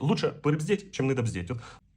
Лучше порыбздеть, чем не добздіть.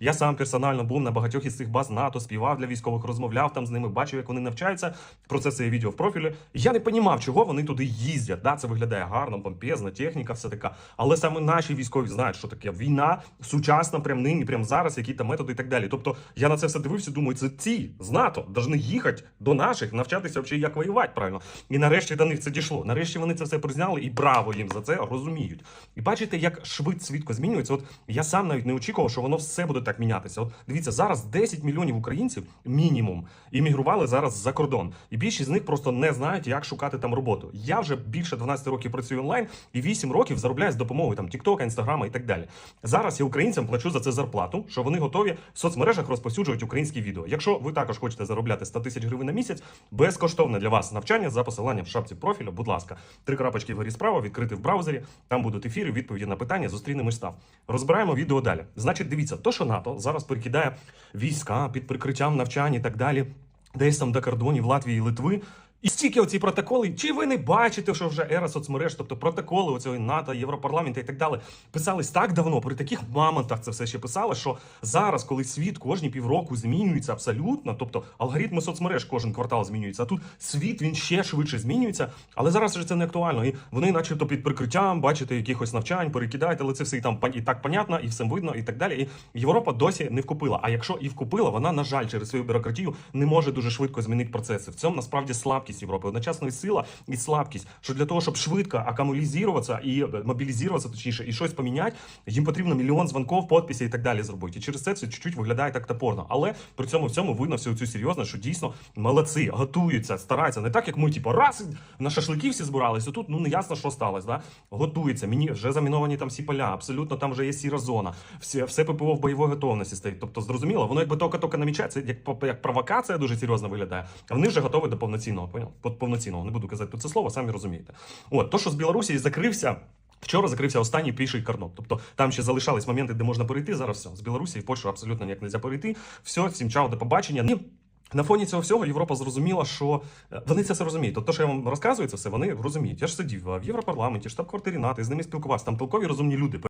Я сам персонально був на багатьох із цих баз НАТО, співав для військових, розмовляв там з ними, бачив, як вони навчаються. Про це це є відео в профілі. Я не понімав, чого вони туди їздять. Да, це виглядає гарно, помпезно, техніка, все така. Але саме наші військові знають, що таке війна сучасна, прям нині, прям зараз, які там методи і так далі. Тобто я на це все дивився, думаю, це ці з НАТО повинні їхати до наших, навчатися взагалі, як воювати правильно. І нарешті до них це дійшло. Нарешті вони це все призняли, і браво їм за це розуміють. І бачите, як швидко змінюється. От я сам навіть не очікував, що воно все буде так мінятися. От дивіться, зараз 10 мільйонів українців мінімум іммігрували зараз за кордон, і більшість з них просто не знають, як шукати там роботу. Я вже більше 12 років працюю онлайн і 8 років заробляю з допомогою там TikTok, Інстаграма і так далі. Зараз я українцям плачу за це зарплату, що вони готові в соцмережах розповсюджувати українські відео. Якщо ви також хочете заробляти 100 тисяч гривень на місяць, безкоштовне для вас навчання за посиланням в шапці профілю. Будь ласка, три крапочки вгорі справа, відкрити в браузері. Там будуть ефіри, відповіді на питання. Зустрінемось там. Розбираємо відео далі. Значить, дивіться, то що НАТО зараз перекидає війська під прикриттям навчань і так далі, десь там до кордонів Латвії і Литви. І стільки оці протоколи, чи ви не бачите, що вже ера соцмереж, тобто протоколи оцього НАТО, Європарламенту і так далі, писались так давно, при таких мамонтах це все ще писали, що зараз, коли світ кожні півроку змінюється абсолютно, тобто алгоритми соцмереж кожен квартал змінюється, а тут світ він ще швидше змінюється, але зараз вже це не актуально. І вони, начебто, під прикриттям, бачите, якихось навчань, перекидають, але це все і там і так понятно, і все видно, і так далі. І Європа досі не вкупила. А якщо і вкупила, вона, на жаль, через свою бюрократію не може дуже швидко змінити процеси. В цьому насправді слабкість Європи. Одночасно і сила, і слабкість. Що для того, щоб швидко акумулізуватися і е, мобілізуватися, точніше, і щось поміняти, їм потрібно мільйон дзвонків, підписів і так далі зробити. І через це це чуть-чуть виглядає так топорно. Але при цьому в цьому видно всю цю серйозно, що дійсно молодці, готуються, стараються. Не так, як ми, типу, раз на шашлики всі збиралися. Тут ну не ясно, що сталося. Да? Готується. Мені вже заміновані там всі поля, абсолютно там вже є сіра зона. Все, все ППО в бойовій готовності стоїть. Тобто, зрозуміло, воно якби тільки-тільки намічається, як, як провокація дуже серйозно виглядає. А вони вже готові до повноцінного. Поняв? Повноцінного. Не буду казати тут це слово, самі розумієте. От то, що з Білорусі закрився. Вчора закрився останній піший кордон. Тобто там ще залишались моменти, де можна перейти. Зараз все. З Білорусі в Польщу абсолютно ніяк не можна перейти. Все, всім чао, до побачення. І на фоні цього всього Європа зрозуміла, що е, вони це все розуміють. Тобто, що я вам розказую, це все вони розуміють. Я ж сидів в Європарламенті, штаб-квартирі НАТО, і з ними спілкувався. Там толкові розумні люди.